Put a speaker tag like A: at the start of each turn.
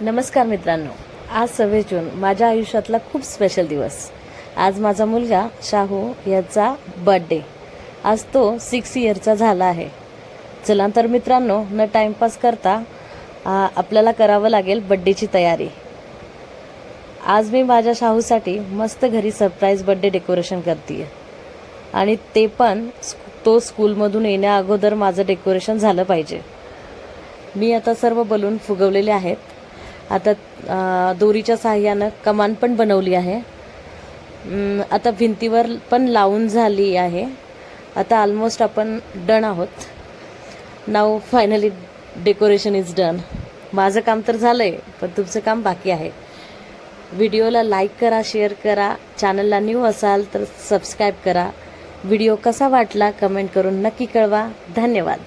A: नमस्कार मित्रांनो. आज सव्वीस जून. माझ्या आयुष्यातला खूप स्पेशल दिवस. आज माझा मुलगा शाहू याचा बर्थडे आज तो सिक्स इयरचा झाला आहे. चला तर मित्रांनो न टाईमपास करता आपल्याला करावं लागेल बड्डेची तयारी. आज मी माझ्या शाहूसाठी मस्त घरी सरप्राईज बड्डे डेकोरेशन करते आणि ते पण तो स्कूलमधून येण्या अगोदर माझं डेकोरेशन झालं पाहिजे. मी आता सर्व बलून फुगवलेले आहेत. आता दोरीच्या सहाय्यानं कमान पण बनवली आहे. आता भिंतीवर पण लावून झाली आहे. आता ऑलमोस्ट आपण डन आहोत. नाव फायनली डेकोरेशन इज डन माझं काम तर झालं आहे पण तुमचं काम बाकी आहे. व्हिडिओला लाईक करा शेअर करा. चॅनलला न्यू असाल तर सबस्क्राईब करा. व्हिडिओ कसा वाटला कमेंट करून नक्की कळवा. धन्यवाद.